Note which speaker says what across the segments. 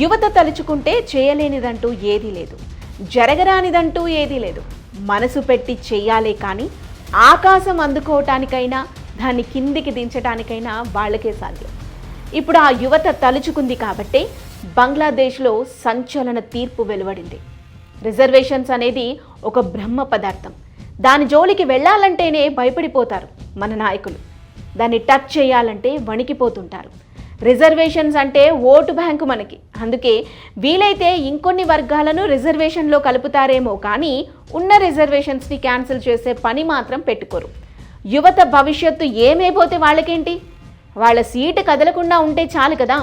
Speaker 1: యువత తలుచుకుంటే చేయలేనిదంటూ ఏదీ లేదు. జరగరానిదంటూ ఏదీ లేదు. మనసు పెట్టి చేయాలే కానీ ఆకాశం అందుకోవటానికైనా దాన్ని కిందికి దించడానికైనా వాళ్ళకే సాధ్యం. ఇప్పుడు ఆ యువత తలుచుకుంది కాబట్టే బంగ్లాదేశ్లో సంచలన తీర్పు వెలువడింది. రిజర్వేషన్స్ అనేది ఒక బ్రహ్మ పదార్థం. దాని జోలికి వెళ్ళాలంటేనే భయపడిపోతారు మన నాయకులు. దాన్ని టచ్ చేయాలంటే వణికిపోతుంటారు. రిజర్వేషన్స్ అంటే ఓటు బ్యాంకు మనకి. అందుకే వీలైతే ఇంకొన్ని వర్గాలను రిజర్వేషన్లో కలుపుతారేమో కానీ ఉన్న రిజర్వేషన్స్ని క్యాన్సిల్ చేసే పని మాత్రం పెట్టుకోరు. యువత భవిష్యత్తు ఏమైపోతే వాళ్ళకేంటి? వాళ్ళ సీటు కదలకుండా ఉంటే చాలు కదా.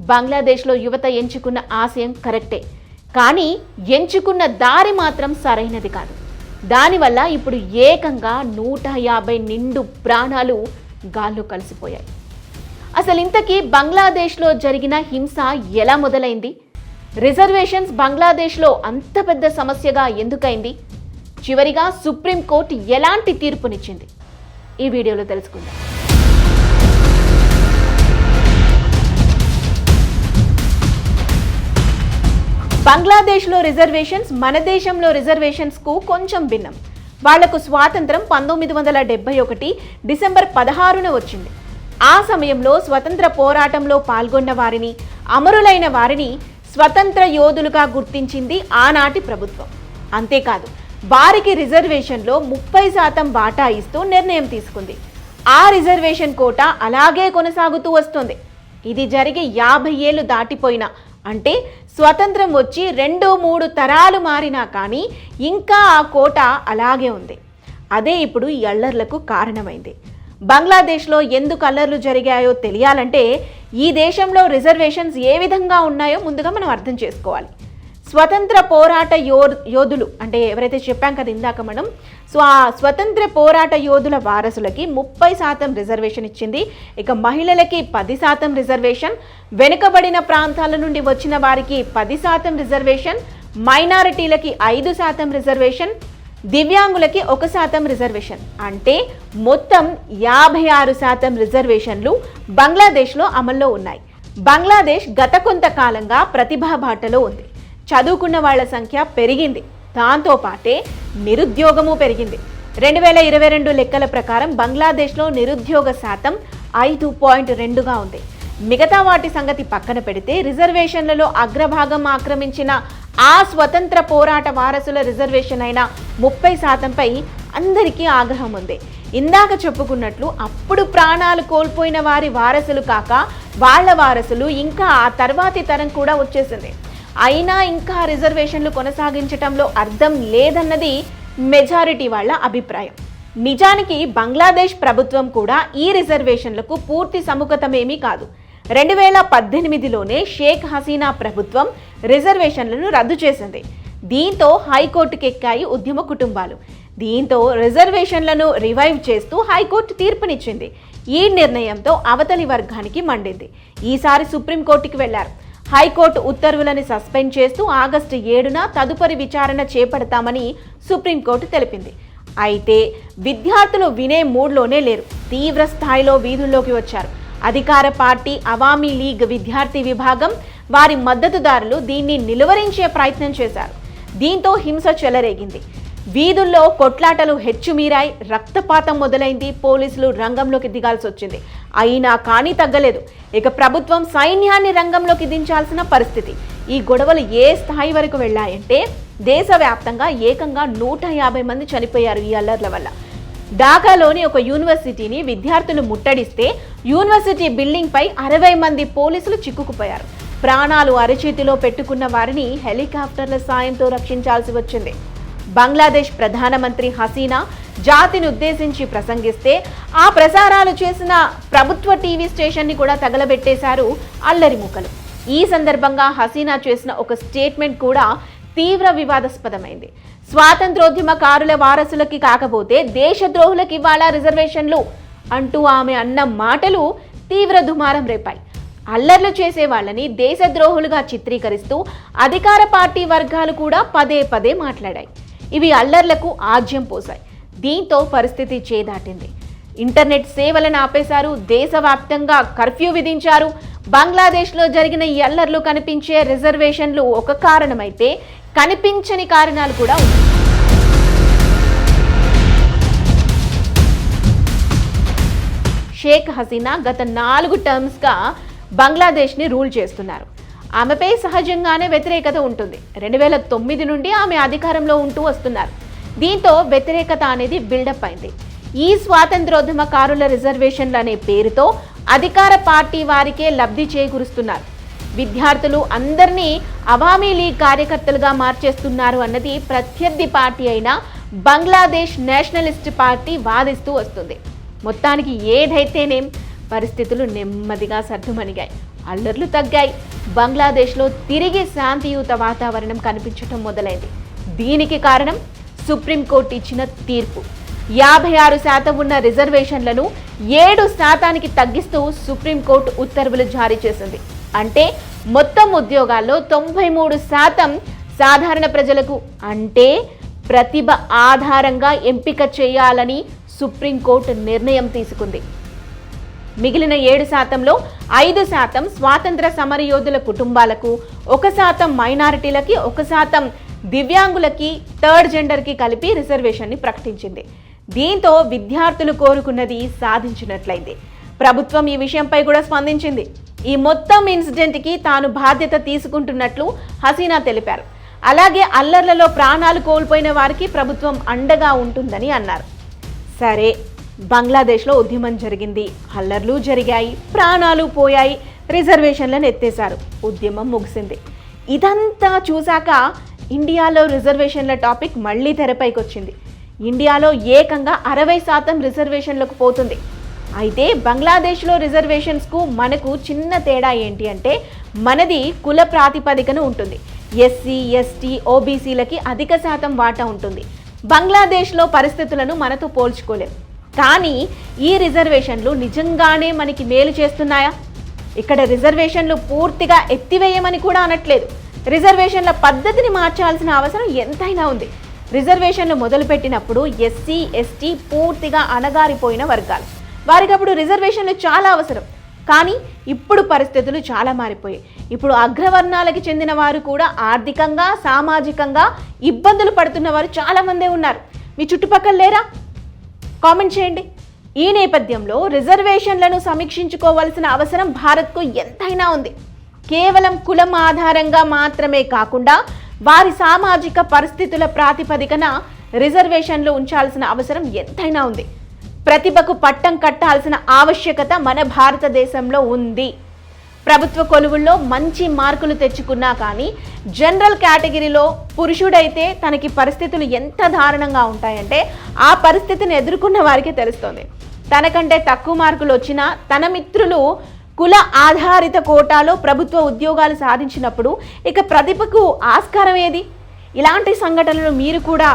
Speaker 1: బంగ్లాదేశ్లో యువత ఎంచుకున్న ఆశయం కరెక్టే. కానీ ఎంచుకున్న దారి మాత్రం సరైనది కాదు. దానివల్ల ఇప్పుడు ఏకంగా నూట యాభై నిండు ప్రాణాలు గాల్లో కలిసిపోయాయి. అసలు ఇంతకీ బంగ్లాదేశ్లో జరిగిన హింస ఎలా మొదలైంది? రిజర్వేషన్స్ బంగ్లాదేశ్లో అంత పెద్ద సమస్యగా ఎందుకైంది? చివరిగా సుప్రీంకోర్టు ఎలాంటి తీర్పునిచ్చింది? ఈ వీడియోలో తెలుసుకుందాం. బంగ్లాదేశ్లో రిజర్వేషన్స్ మన దేశంలో రిజర్వేషన్స్కు కొంచెం భిన్నం. వాళ్ళకు స్వాతంత్రం పంతొమ్మిది వందల డెబ్బై ఒకటి డిసెంబర్ పదహారున వచ్చింది. ఆ సమయంలో స్వతంత్ర పోరాటంలో పాల్గొన్న వారిని అమరులైన వారిని స్వతంత్ర యోధులుగా గుర్తించింది ఆనాటి ప్రభుత్వం. అంతేకాదు వారికి రిజర్వేషన్లో ముప్పై శాతం వాటా ఇస్తూ నిర్ణయం తీసుకుంది. ఆ రిజర్వేషన్ కోట అలాగే కొనసాగుతూ వస్తుంది. ఇది జరిగి యాభై ఏళ్ళు దాటిపోయినా అంటే స్వతంత్రం వచ్చి రెండు మూడు తరాలు మారినా కానీ ఇంకా ఆ కోట అలాగే ఉంది. అదే ఇప్పుడు ఈ అల్లర్లకు కారణమైంది. బంగ్లాదేశ్లో ఎందుకు అల్లర్లు జరిగాయో తెలియాలంటే ఈ దేశంలో రిజర్వేషన్స్ ఏ విధంగా ఉన్నాయో ముందుగా మనం అర్థం చేసుకోవాలి. స్వతంత్ర పోరాట యో యోధులు అంటే ఎవరైతే చెప్పాం కదా ఇందాక మనం సో ఆ స్వతంత్ర పోరాట యోధుల వారసులకి ముప్పై శాతం రిజర్వేషన్ ఇచ్చింది. ఇక మహిళలకి పది శాతం రిజర్వేషన్ వెనుకబడిన ప్రాంతాల నుండి వచ్చిన వారికి పది శాతం రిజర్వేషన్ మైనారిటీలకి ఐదు శాతం రిజర్వేషన్ దివ్యాంగులకి ఒక శాతం రిజర్వేషన్. అంటే మొత్తం యాభై ఆరు శాతం రిజర్వేషన్లు బంగ్లాదేశ్లో అమల్లో ఉన్నాయి. బంగ్లాదేశ్ గత కొంతకాలంగా ప్రతిభా బాటలో ఉంది. చదువుకున్న వాళ్ళ సంఖ్య పెరిగింది. దాంతోపాటే నిరుద్యోగము పెరిగింది. రెండు వేల ఇరవై రెండు లెక్కల ప్రకారం బంగ్లాదేశ్లో నిరుద్యోగ శాతం ఐదు పాయింట్ రెండుగా ఉంది. మిగతా వాటి సంగతి పక్కన పెడితే రిజర్వేషన్లలో అగ్రభాగం ఆక్రమించిన ఆ స్వతంత్ర పోరాట వారసుల రిజర్వేషన్ అయిన ముప్పై శాతంపై అందరికీ ఆగ్రహం ఉంది. ఇందాక చెప్పుకున్నట్లు అప్పుడు ప్రాణాలు కోల్పోయిన వారి వారసులు కాక వాళ్ళ వారసులు ఇంకా ఆ తర్వాతి తరం కూడా వచ్చేసింది. అయినా ఇంకా రిజర్వేషన్లు కొనసాగించటంలో అర్థం లేదన్నది మెజారిటీ వాళ్ళ అభిప్రాయం. నిజానికి బంగ్లాదేశ్ ప్రభుత్వం కూడా ఈ రిజర్వేషన్లకు పూర్తి సముఖతమేమీ కాదు. రెండు వేల పద్దెనిమిదిలోనే షేక్ హసీనా ప్రభుత్వం రిజర్వేషన్లను రద్దు చేసింది. దీంతో హైకోర్టుకు ఎక్కాయి ఉద్యమ కుటుంబాలు. దీంతో రిజర్వేషన్లను రివైవ్ చేస్తూ హైకోర్టు తీర్పునిచ్చింది. ఈ నిర్ణయంతో అవతలి వర్గానికి మండింది. ఈసారి సుప్రీంకోర్టుకి వెళ్ళారు. హైకోర్టు ఉత్తర్వులను సస్పెండ్ చేస్తూ ఆగస్టు ఏడున తదుపరి విచారణ చేపడతామని సుప్రీంకోర్టు తెలిపింది. అయితే విద్యార్థులు వినే మూడ్లోనే లేరు. తీవ్ర స్థాయిలో వీధుల్లోకి వచ్చారు. అధికార పార్టీ అవామీ లీగ్ విద్యార్థి విభాగం వారి మద్దతుదారులు దీన్ని నిలువరించే ప్రయత్నం చేశారు. దీంతో హింస చెలరేగింది. వీధుల్లో కొట్లాటలు హెచ్చుమీరాయి రక్తపాతం మొదలైంది పోలీసులు రంగంలోకి దిగాల్సి వచ్చింది. అయినా కానీ తగ్గలేదు. ఇక ప్రభుత్వం సైన్యాన్ని రంగంలోకి దించాల్సిన పరిస్థితి. ఈ గొడవలు ఏ స్థాయి వరకు వెళ్ళాయంటే దేశవ్యాప్తంగా ఏకంగా నూట యాభై మంది చనిపోయారు ఈ అల్లర్ల వల్ల. ఢాకాలోని ఒక యూనివర్సిటీని విద్యార్థులు ముట్టడిస్తే యూనివర్సిటీ బిల్డింగ్పై అరవై మంది పోలీసులు చిక్కుకుపోయారు. ప్రాణాలు అరచేతిలో పెట్టుకున్న వారిని హెలికాప్టర్ల సాయంతో రక్షించాల్సి వచ్చింది. బంగ్లాదేశ్ ప్రధానమంత్రి హసీనా జాతిని ఉద్దేశించి ప్రసంగిస్తే ఆ ప్రసారాలు చేసిన ప్రభుత్వ టీవీ స్టేషన్ని కూడా తగలబెట్టేశారు అల్లరి ముక్కలు ఈ సందర్భంగా హసీనా చేసిన ఒక స్టేట్మెంట్ కూడా తీవ్ర వివాదాస్పదమైంది. స్వాతంత్రోద్యమకారుల వారసులకి కాకపోతే దేశద్రోహులకి ఇవ్వాలా రిజర్వేషన్లు అంటూ ఆమె అన్న మాటలు తీవ్ర దుమారం రేపాయి. అల్లర్లు చేసే వాళ్ళని దేశద్రోహులుగా చిత్రీకరిస్తూ అధికార పార్టీ వర్గాలు కూడా పదే పదే మాట్లాడాయి. ఇవి అల్లర్లకు ఆజ్యం పోశాయి దీంతో పరిస్థితి చేదాటింది. ఇంటర్నెట్ సేవలను ఆపేశారు. దేశవ్యాప్తంగా కర్ఫ్యూ విధించారు. బంగ్లాదేశ్లో జరిగిన ఈ అల్లర్లు కనిపించే రిజర్వేషన్లు ఒక కారణమైతే కనిపించని కారణాలు కూడా ఉన్నాయి. షేక్ హసీనా గత నాలుగు టర్మ్స్గా బంగ్లాదేశ్ని రూల్ చేస్తున్నారు. ఆమెపై సహజంగానే వ్యతిరేకత ఉంటుంది. రెండు వేల తొమ్మిది నుండి ఆమె అధికారంలో ఉంటూ వస్తున్నారు. దీంతో వ్యతిరేకత అనేది బిల్డప్ అయింది. ఈ స్వాతంత్రోద్యమకారుల రిజర్వేషన్లు అనే పేరుతో అధికార పార్టీ వారికే లబ్ధి చేకూరుస్తున్నారు. విద్యార్థులు అందరినీ అవామీ లీగ్ కార్యకర్తలుగా మార్చేస్తున్నారు అన్నది ప్రత్యర్థి పార్టీ అయిన బంగ్లాదేశ్ నేషనలిస్ట్ పార్టీ వాదిస్తూ వస్తుంది. మొత్తానికి ఏదైతేనేం పరిస్థితులు నెమ్మదిగా సర్దుమణిగాయి. అల్లర్లు తగ్గాయి. బంగ్లాదేశ్లో తిరిగి శాంతియుత వాతావరణం కనిపించటం మొదలైంది. దీనికి కారణం సుప్రీంకోర్టు ఇచ్చిన తీర్పు. యాభై ఆరు శాతం ఉన్న రిజర్వేషన్లను ఏడు శాతానికి తగ్గిస్తూ సుప్రీంకోర్టు ఉత్తర్వులు జారీ చేసింది. అంటే మొత్తం ఉద్యోగాల్లో తొంభై మూడు శాతం సాధారణ ప్రజలకు అంటే ప్రతిభ ఆధారంగా ఎంపిక చేయాలని సుప్రీంకోర్టు నిర్ణయం తీసుకుంది. మిగిలిన ఏడు శాతంలో ఐదు శాతం స్వాతంత్ర సమరయోధుల కుటుంబాలకు ఒక శాతం మైనారిటీలకి ఒక శాతం దివ్యాంగులకి థర్డ్ జెండర్కి కలిపి రిజర్వేషన్ని ప్రకటించింది. దీంతో విద్యార్థులు కోరుకున్నది సాధించినట్లయింది. ప్రభుత్వం ఈ విషయంపై కూడా స్పందించింది. ఈ మొత్తం ఇన్సిడెంట్కి తాను బాధ్యత తీసుకుంటున్నట్లు హసీనా తెలిపారు. అలాగే అల్లర్లలో ప్రాణాలు కోల్పోయిన వారికి ప్రభుత్వం అండగా ఉంటుందని అన్నారు. సరే బంగ్లాదేశ్లో ఉద్యమం జరిగింది. హల్లర్లు జరిగాయి ప్రాణాలు పోయాయి రిజర్వేషన్లను ఎత్తేశారు. ఉద్యమం ముగిసింది. ఇదంతా చూశాక ఇండియాలో రిజర్వేషన్ల టాపిక్ మళ్ళీ తెరపైకి వచ్చింది. ఇండియాలో ఏకంగా అరవై శాతం రిజర్వేషన్లకు పోతుంది. అయితే బంగ్లాదేశ్లో రిజర్వేషన్స్కు మనకు చిన్న తేడా ఏంటి అంటే మనది కుల ప్రాతిపదికన ఉంటుంది. ఎస్సీ ఎస్టీ ఓబీసీలకి అధిక శాతం వాటా ఉంటుంది. బంగ్లాదేశ్లో పరిస్థితులను మనతో పోల్చుకోలేం. కానీ ఈ రిజర్వేషన్లు నిజంగానే మనకి మేలు చేస్తున్నాయా? ఇక్కడ రిజర్వేషన్లు పూర్తిగా ఎత్తివేయమని కూడా అనట్లేదు. రిజర్వేషన్ల పద్ధతిని మార్చాల్సిన అవసరం ఎంతైనా ఉంది. రిజర్వేషన్లు మొదలుపెట్టినప్పుడు ఎస్సీ ఎస్టీ పూర్తిగా అణగారిపోయిన వర్గాలు. వారికి అప్పుడు రిజర్వేషన్లు చాలా అవసరం. కానీ ఇప్పుడు పరిస్థితులు చాలా మారిపోయాయి. ఇప్పుడు అగ్రవర్ణాలకి చెందిన వారు కూడా ఆర్థికంగా సామాజికంగా ఇబ్బందులు పడుతున్న వారు చాలామందే ఉన్నారు. మీ చుట్టుపక్కల లేరా? కామెంట్ చేయండి. ఈ నేపథ్యంలో రిజర్వేషన్లను సమీక్షించుకోవాల్సిన అవసరం భారత్కు ఎంతైనా ఉంది. కేవలం కులం ఆధారంగా మాత్రమే కాకుండా వారి సామాజిక పరిస్థితుల ప్రాతిపదికన రిజర్వేషన్లు ఉంచాల్సిన అవసరం ఎంతైనా ఉంది. ప్రతిభకు పట్టం కట్టాల్సిన ఆవశ్యకత మన భారతదేశంలో ఉంది. ప్రభుత్వ కొలువుల్లో మంచి మార్కులు తెచ్చుకున్నా కానీ జనరల్ కేటగిరీలో పురుషుడైతే తనకి పరిస్థితులు ఎంత దారుణంగా ఉంటాయంటే ఆ పరిస్థితిని ఎదుర్కొన్న వారికి తెలుస్తుంది. తనకంటే తక్కువ మార్కులు వచ్చినా తన మిత్రులు కుల ఆధారిత కోటాలో ప్రభుత్వ ఉద్యోగాలు సాధించినప్పుడు ఇక ప్రతిభకు ఆస్కారం ఏది? ఇలాంటి సంఘటనలు మీరు కూడా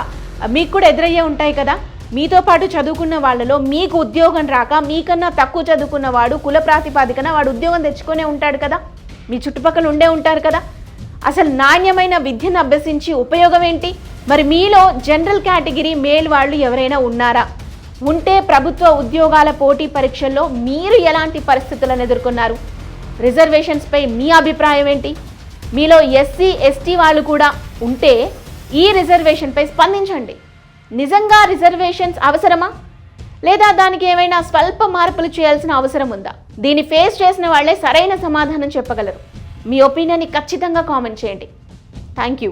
Speaker 1: మీకు కూడా ఎదురయ్యే ఉంటాయి కదా? మీతో పాటు చదువుకున్న వాళ్ళలో మీకు ఉద్యోగం రాక మీకన్నా తక్కువ చదువుకున్న వాడు కుల ప్రాతిపాదికన వాడు ఉద్యోగం తెచ్చుకునే ఉంటాడు కదా? మీ చుట్టుపక్కల ఉండే ఉంటారు కదా? అసలు నాణ్యమైన విద్యను అభ్యసించి ఉపయోగం ఏంటి? మరి మీలో జనరల్ కేటగిరీ మేల్ వాళ్ళు ఎవరైనా ఉన్నారా? ఉంటే ప్రభుత్వ ఉద్యోగాల పోటీ పరీక్షల్లో మీరు ఎలాంటి పరిస్థితులను ఎదుర్కొన్నారు? రిజర్వేషన్స్పై మీ అభిప్రాయం ఏంటి? మీలో ఎస్సీ ఎస్టీ వాళ్ళు కూడా ఉంటే ఈ రిజర్వేషన్పై స్పందించండి. నిజంగా రిజర్వేషన్స్ అవసరమా? లేదా దానికి ఏమైనా స్వల్ప మార్పులు చేయాల్సిన అవసరం ఉందా? దీన్ని ఫేస్ చేసిన వాళ్ళే సరైన సమాధానం చెప్పగలరు. మీ ఒపీనియన్ని ఖచ్చితంగా కామెంట్ చేయండి. Thank you.